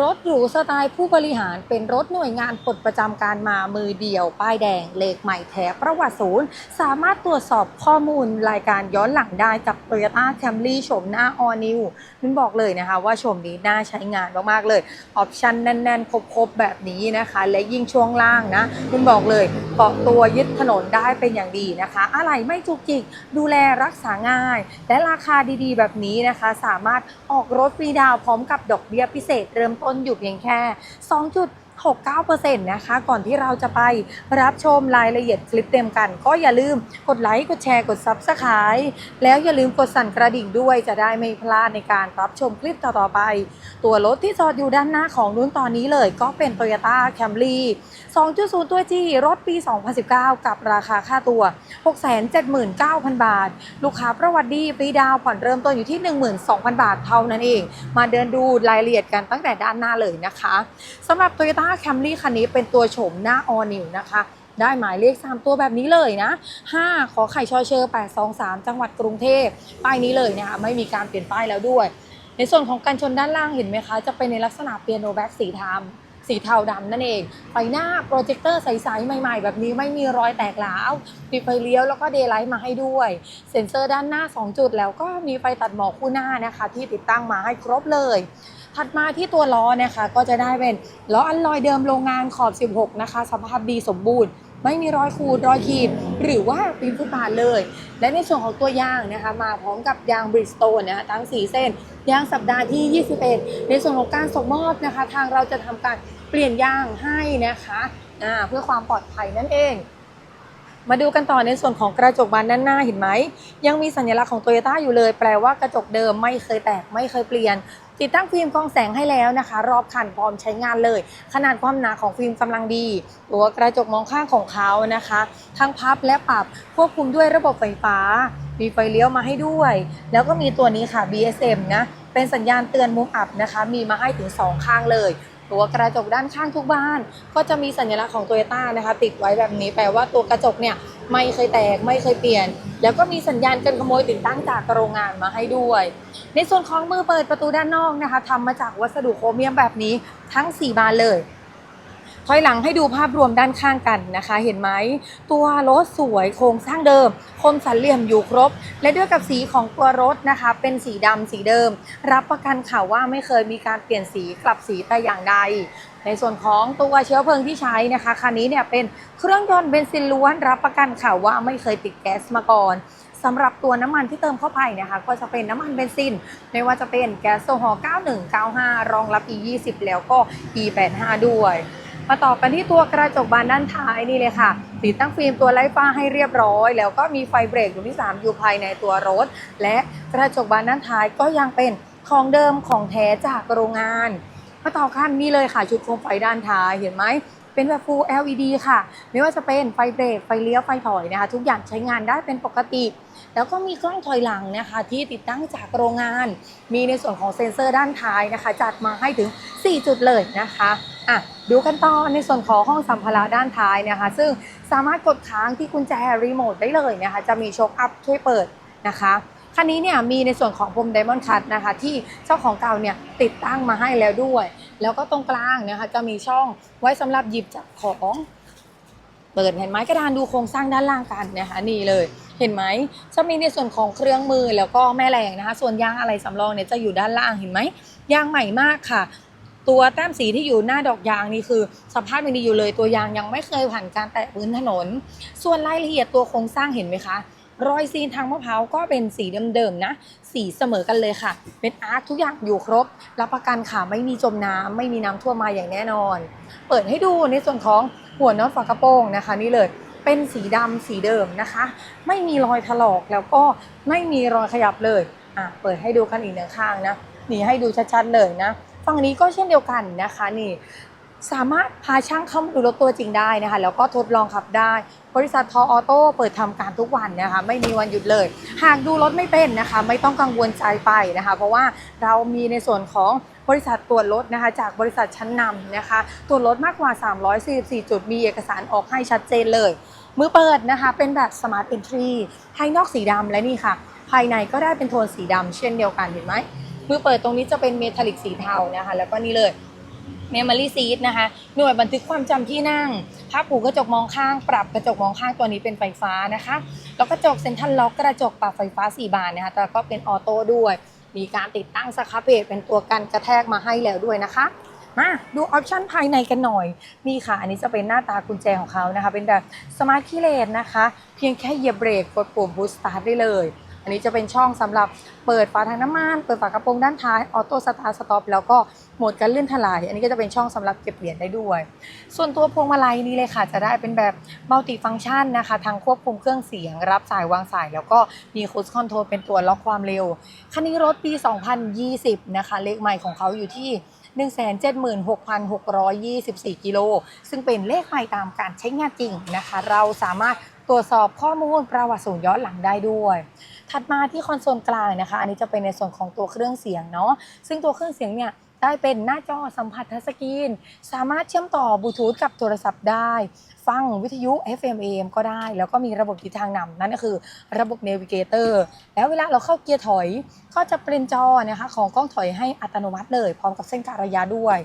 รถหรูสไตล์ผู้บริหารเป็นรถหน่วยงานปลดประจำการมามือเดียว ป้ายแดง เลขใหม่แท้ประวัติศูนย์ สามารถตรวจสอบข้อมูลรายการย้อนหลังได้กับ Toyota Camry โฉมหน้า All New นุ่นบอกเลยนะคะว่าโฉมนี้น่าใช้งานมากๆเลย ออปชันแน่นๆ ครบๆ แบบนี้นะคะ และยิ่งช่วงล่างนะนุ่นบอกเลยเกาะตัวยึดถนนได้เป็นอย่างดีนะคะ อะไรไม่จุกจิก ดูแลรักษาง่าย และราคาดีๆ แบบนี้นะคะ สามารถออกรถฟรีดาวพร้อมกับดอกเบี้ยพิเศษเริ่มต้นอยู่เพียงแค่ 69%นะคะก่อนที่เราจะไปรับชมรายละเอียดคลิปเต็มกัน ก็อย่าลืมกดไลค์กดแชร์กด Subscribe แล้วอย่าลืมกดสั่นกระดิ่งด้วยจะได้ไม่พลาดในการรับชมคลิปต่อๆไป ตัวรถที่จอดอยู่ด้านหน้าของนุ่นตอนนี้เลยก็เป็น Toyota Camry 2.0 ตัว G รถปี 2019 กับราคาค่าตัว 679,000 บาท ลูกค้าประวัติดีฟรีดาวผ่อนเริ่มต้นอยู่ที่ 12,000 บาทเท่านั้นเอง มาเดินดูรายละเอียดกันตั้งแต่ด้านหน้าเลยนะคะสำหรับ Toyota 5. แคมรี่คันนี้เป็นตัวโฉมหน้า All New นะคะ ได้หมายเลข 3 ตัวแบบนี้เลยนะ 5 ขอไข่ชอเชอร์823 จังหวัดกรุงเทพป้ายนี้เลยนะคะไม่มีการเปลี่ยนป้ายแล้วด้วย ในส่วนของการชนด้านล่างเห็นไหมคะ จะเป็นในลักษณะเปียโนแบ็กสีทาม สีเทาดำนั่นเอง ไฟหน้าโปรเจคเตอร์ใสๆ ใหม่ๆ แบบนี้ไม่มีรอยแตกหลาวมีไฟเลี้ยวแล้วก็เดย์ไลท์มาให้ด้วย เซ็นเซอร์ด้านหน้า 2 จุดแล้วก็มีไฟตัดหมอกคู่หน้านะคะ ที่ติดตั้งมาให้ครบเลย ถัดมาที่ตัวล้อนะคะ ก็จะได้เป็นล้ออัลลอยเดิมโรงงานขอบ 16 นะคะ สภาพดีสมบูรณ์ ไม่มีรอยขูดรอยขีด หรือว่าปีนฟุตบาทเลย และในส่วนของตัวยางนะคะ มาพร้อมกับยางบริสโตนนะคะทั้ง 4 เส้น ยางสัปดาห์ที่ 21 ในส่วนของการส่งมอบนะคะ ทางเราจะทำการเปลี่ยนยางให้นะคะเพื่อความปลอดภัยนั่นเองมาดูกันต่อในส่วนของกระจกบานด้านหน้าเห็นไหม ยังมีสัญลักษณ์ของโตโยต้าอยู่เลย แปลว่ากระจกเดิมไม่เคยแตกไม่เคยเปลี่ยนติดตั้งฟิล์มกรองแสงให้แล้วนะคะ รอบคันพร้อมใช้งานเลย ขนาดความหนาของฟิล์มกำลังดีตัวกระจกมองข้างของเขานะคะ ทั้งพับและปรับควบคุมด้วยระบบไฟฟ้า มีไฟเลี้ยวมาให้ด้วย แล้วก็มีตัวนี้ค่ะ BSM นะเป็นสัญญาณเตือนมุมอับนะคะ มีมาให้ถึง 2 ข้างเลย ตัวกระจกด้านข้างทุกบ้าน ก็จะมีสัญลักษณ์ของโตโยต้านะคะ ติดไว้แบบนี้แปลว่าตัวกระจกเนี่ยไม่เคยแตกไม่เคยเปลี่ยน แล้วก็มีสัญญาณกันขโมยติดตั้งจากโรงงานมาให้ด้วย ในส่วนของมือเปิดประตูด้านนอกนะคะทำมาจากวัสดุโครเมียมแบบนี้ทั้ง 4 บานเลย ถอยหลังให้ดูภาพรวมด้านข้างกันนะคะ เห็นไหมตัวรถสวยโครงสร้างเดิม คมสันเหลี่ยมอยู่ครบ และด้วยกับสีของตัวรถนะคะ เป็นสีดำสีเดิม รับประกันค่ะว่าไม่เคยมีการเปลี่ยนสีกลับสีแต่อย่างใดในส่วนของตัวเชื้อเพลิงที่ใช้นะคะคันนี้เนี่ยเป็นเครื่องยนต์เบนซินล้วนรับประกันค่ะว่าไม่เคยติดแก๊สมาก่อนสำหรับตัวน้ำมันที่เติมเข้าไปนะคะ ก็จะเป็นน้ำมันเบนซิน ไม่ว่าจะเป็นแก๊สโซฮอล์9195 รองรับ E20 แล้วก็ E85 ด้วย มาต่อกันที่ตัวกระจกบานด้านท้ายนี่เลยค่ะ ติดตั้งฟิล์มตัวไล่ฟ้าให้เรียบร้อย แล้วก็มีไฟเบรกดวงที่ 3 อยู่ภายในตัวรถ และกระจกบานด้านท้ายก็ยังเป็นของเดิมของแท้จากโรงงาน มาต่อขั้นนี่เลยค่ะ ชุดโคมไฟด้านท้ายเห็นไหมเป็นแบบ Full LED ค่ะ ไม่ว่าจะเป็นไฟเบรก ไฟเลี้ยว ไฟถอยนะคะ ทุกอย่างใช้งานได้เป็นปกติ แล้วก็มีกล้องถอยหลังนะคะ ที่ติดตั้งจากโรงงาน มีในส่วนของเซ็นเซอร์ด้านท้ายนะคะ จัดมาให้ถึง 4 จุดเลยนะคะ อะดูกันต่อในส่วนของห้องสัมภาระด้านท้ายนะคะ ซึ่งสามารถกดค้างที่กุญแจรีโมทได้เลยนะคะ จะมีโชคอัพช่วยเปิดนะคะคันนี้เนี่ยมีในส่วนของพรมไดมอนด์คัตนะคะที่เจ้าของเก่าเนี่ยติดตั้งมาให้แล้วด้วย แล้วก็ตรงกลางนะคะจะมีช่องไว้สำหรับหยิบจับของเปิดเห็นไหมกระดานดูโครงสร้างด้านล่างกันนะคะนี่เลยเห็นไหมจะมีในส่วนของเครื่องมือแล้วก็แม่แรงนะคะ ส่วนยางอะไรสำรองเนี่ยจะอยู่ด้านล่างเห็นไหมยางใหม่มากค่ะ ตัวแต้มสีที่อยู่หน้าดอกยางนี่คือ สภาพยังดีอยู่เลยตัวยางยังไม่เคยผ่านการแตะพื้นถนน ส่วนรายละเอียดตัวโครงสร้างเห็นไหมคะรอยซีนทางมะพร้าวก็เป็นสีเดิมๆนะ สีเสมอกันเลยค่ะ เป็นอาร์คทุกอย่างอยู่ครบ รับประกันค่ะไม่มีจมน้ำไม่มีน้ำท่วมมาอย่างแน่นอน เปิดให้ดูในส่วนของหัวน็อตฝากระโปรงนะคะ นี่เลยเป็นสีดำสีเดิมนะคะ ไม่มีรอยถลอกแล้วก็ไม่มีรอยขยับเลยอะเปิดให้ดูกันอีกหนึ่งข้างนะนี่ให้ดูชัดๆเลยนะ ฝั่งนี้ก็เช่นเดียวกันนะคะนี่สามารถพาช่างเข้ามาดูรถตัวจริงได้นะคะ แล้วก็ทดลองขับได้ บริษัททอออโต้เปิดทำการทุกวันนะคะ ไม่มีวันหยุดเลย หากดูรถไม่เป็นนะคะ ไม่ต้องกังวลใจไปนะคะ เพราะว่าเรามีในส่วนของบริษัทตรวจรถนะคะ จากบริษัทชั้นนำนะคะตรวจรถมากกว่า 344 จุดมีเอกสารออกให้ชัดเจนเลย มือเปิดนะคะ เป็นแบบ Smart Entry ภายนอกสีดำและนี่ค่ะ ภายในก็ได้เป็นโทนสีดำเช่นเดียวกันเห็นไหม มือเปิดตรงนี้จะเป็นเมทัลลิกสีเทานะคะ แล้วก็นี่เลย Memory Seat นะคะ หน่วยบันทึกความจำที่นั่งผ้าปูกระจกมองข้าง ปรับกระจกมองข้างตัวนี้เป็นไฟฟ้านะคะ แล้วกระจกเซ็นทรัลล็อกกระจกปรับไฟฟ้า 4 บานนะคะ แต่ก็เป็นออโต้ด้วย มีการติดตั้งสครับเพจเป็นตัวกันกระแทกมาให้แล้วด้วยนะคะ มาดูออปชันภายในกันหน่อย นี่ค่ะ อันนี้จะเป็นหน้าตากุญแจของเขานะคะ เป็นแบบสมาร์ทคีเลนนะคะ เพียงแค่เหยียบเบรกกดปุ่มบูสต์สตาร์ทได้เลย อันนี้จะเป็นช่องสำหรับเปิดฝาถังน้ำมัน เปิดฝากระโปรงด้านท้ายออโต้สตาร์สต็อปแล้วก็โหมดการเลื่อนถลาย อันนี้ก็จะเป็นช่องสำหรับเก็บเหรียญได้ด้วย ส่วนตัวพวงมาลัยนี้เลยค่ะ จะได้เป็นแบบมัลติฟัง c t ชันนะคะทั้งควบคุมเครื่องเสียง รับสายวางสาย แล้วก็มีคู i คอนโทรลเป็นตัวล็อกความเร็ว คันนี้รถปี 2020 นะคะ เลขใหม่ของเขาอยู่ที่176,624 กิโล ซึ่งเป็นเลขใหม่ตามการใช้งานจริงนะคะ เราสามารถ รวจสอบข้อมูลประวัติศูนย์ย้อนหลังได้ด้วย ถัดมาที่คอนโซลกลางนะคะ อันนี้จะเป็นในส่วนของตัวเครื่องเสียงเนาะ ซึ่งตัวเครื่องเสียงเนี่ยได้เป็นหน้าจอสัมผัสทัชสกรีน สามารถเชื่อมต่อบลูทูธกับโทรศัพท์ได้ฟังวิทยุ FM AM ก็ได้ แล้วก็มีระบบทิศทางนำนั่นก็คือระบบ Navigator แล้วเวลาเราเข้าเกียร์ถอย ก็จะเป็นจอนะคะของกล้องถอยให้อัตโนมัติเลย พร้อมกับเส้นกะระยะด้วย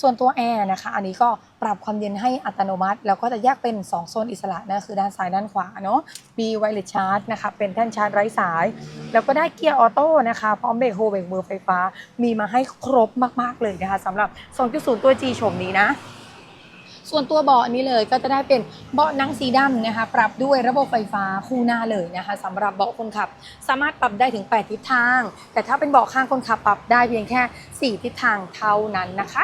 ส่วนตัวแอร์นะคะ อันนี้ก็ปรับความเย็นให้อัตโนมัติ แล้วก็จะแยกเป็น 2 โซนอิสระนะคือด้านซ้ายด้านขวาเนาะมีไวเลสชาร์จนะคะเป็นแท่นชาร์จไร้สาย แล้วก็ได้เกียร์ออโต้นะคะพร้อมเบรกโฮเบรกมือไฟฟ้า มีมาให้ครบมาก ๆเลยนะคะสำหรับ 2.0 ตัว G โฉมนี้นะ ส่วนตัวเบาะนี้เลยก็จะได้เป็นเบาะหนังสีดำนะคะ ปรับด้วยระบบไฟฟ้าคู่หน้าเลยนะคะสำหรับเบาะคนขับ สามารถปรับได้ถึง 8 ทิศทาง แต่ถ้าเป็นเบาะข้างคนขับปรับได้เพียงแค่ 4 ทิศทางเท่านั้นนะคะ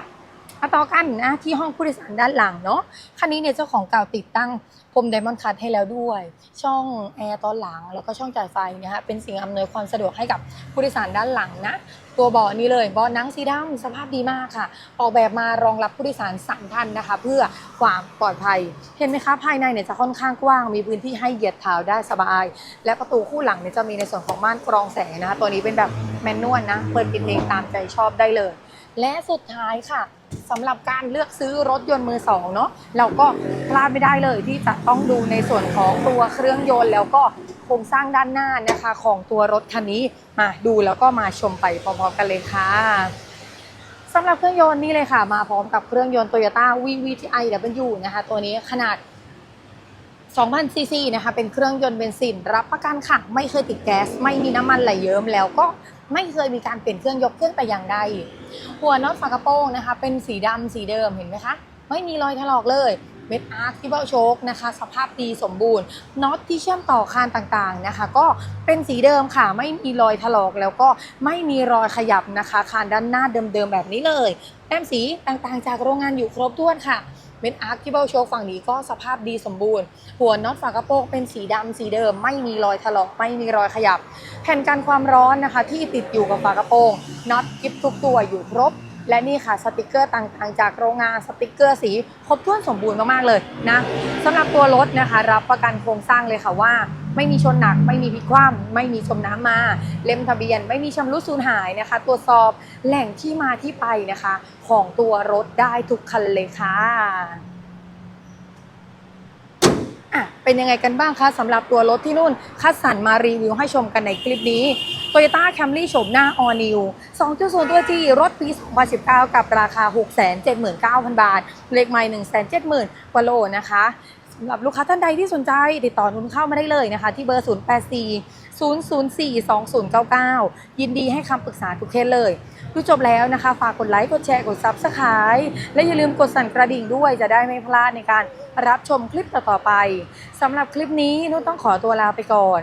มาต่อกันนะที่ห้องผู้โดยสารด้านหลังเนาะคันนี้เนี่ยเจ้าของเก่าติดตั้งพรมไดมอนด์คัทให้แล้วด้วย ช่องแอร์ตอนหลังแล้วก็ช่องจ่ายไฟนะคะเป็นสิ่งอำนวยความสะดวกให้กับผู้โดยสารด้านหลังนะตัวเบาะนี้เลยเบาะนังสีดำสภาพดีมากค่ะ ออกแบบมารองรับผู้โดยสารสามท่านนะคะ เพื่อความปลอดภัย เห็นไหมคะภายในเนี่ยจะค่อนข้างกว้างมีพื้นที่ให้เหยียดเท้าได้สบาย และประตูคู่หลังเนี่ยจะมีในส่วนของม่านกรองแสงนะคะตัวนี้เป็นแบบแมนนวลนะเปิดปิดเองตามใจชอบได้เลย และสุดท้ายค่ะ สำหรับการเลือกซื้อรถยนต์มือสองเนาะเราก็พลาดไม่ได้เลยที่จะต้องดูในส่วนของตัวเครื่องยนต์แล้วก็โครงสร้างด้านหน้านะคะของตัวรถคันนี้มาดูแล้วก็มาชมไปพร้อมๆกันเลยค่ะสำหรับเครื่องยนต์นี่เลยค่ะ มาพร้อมกับเครื่องยนต์ Toyota VVTi W นะคะตัวนี้ขนาด2,000ซีซีนะคะเป็นเครื่องยนต์เบนซิน รับประกันค่ะ ไม่เคยติดแก๊ส ไม่มีน้ำมันไหลเยิ้มแล้วก็ ไม่เคยมีการเปลี่ยนเครื่องยกเครื่องแต่อย่างใด หัวน็อตฝากระโปรงนะคะ เป็นสีดำสีเดิมเห็นไหมคะ ไม่มีรอยถลอกเลยเม็ดอาร์คที่เบ้าโชคนะคะ สภาพดีสมบูรณ์น็อตที่เชื่อมต่อคานต่างๆนะคะ ก็เป็นสีเดิมค่ะ ไม่มีรอยถลอกแล้วก็ไม่มีรอยขยับนะคะ คานด้านหน้าเดิมๆแบบนี้เลยแต้มสีต่างๆ จากโรงงานอยู่ครบถ้วนค่ะ เม็ดอาร์คที่เบ้าโชคฝั่งนี้ก็สภาพดีสมบูรณ์ หัวน็อตฝากระโปรงเป็นสีดำสีเดิม ไม่มีรอยถลอกไม่มีรอยขยับ แผ่นกันความร้อนนะคะ ที่ติดอยู่กับฝากระโปรงน็อตกิฟทุกตัวอยู่ครบ และนี่ค่ะสติกเกอร์ต่างๆ จากโรงงานสติกเกอร์สีครบถ้วนสมบูรณ์มากๆเลยนะสำหรับตัวรถนะคะ รับประกันโครงสร้างเลยค่ะว่าไม่มีชนหนัก ไม่มีพิกคว่ำไม่มีชมน้ำมา เล่มทะเบียน ไม่มีชำรุดสูญหายนะคะ ตรวจสอบแหล่งที่มาที่ไปนะคะ ของตัวรถได้ทุกคันเลยค่ะอะเป็นยังไงกันบ้างคะสำหรับตัวรถที่นุ่นคัดสรรมารีวิวให้ชมกันในคลิปนี้ Toyota Camry โฉมหน้า All New 2.0 ตัว G รถปี 2019 กับราคา 679,000 บาท เลขใหม่170,000กว่าโลนะคะสำหรับลูกค้าท่านใดที่สนใจ ติดต่อนุ่นเข้ามาได้เลยนะคะ ที่เบอร์ 084 004 2099 ยินดีให้คำปรึกษาทุกเคสเลย ดูจบแล้วนะคะ ฝากกดไลค์ กดแชร์ กด Subscribe และอย่าลืมกดสั่นกระดิ่งด้วยจะได้ไม่พลาดในการรับชมคลิปต่อๆไปสำหรับคลิปนี้นุ่นต้องขอตัวลาไปก่อน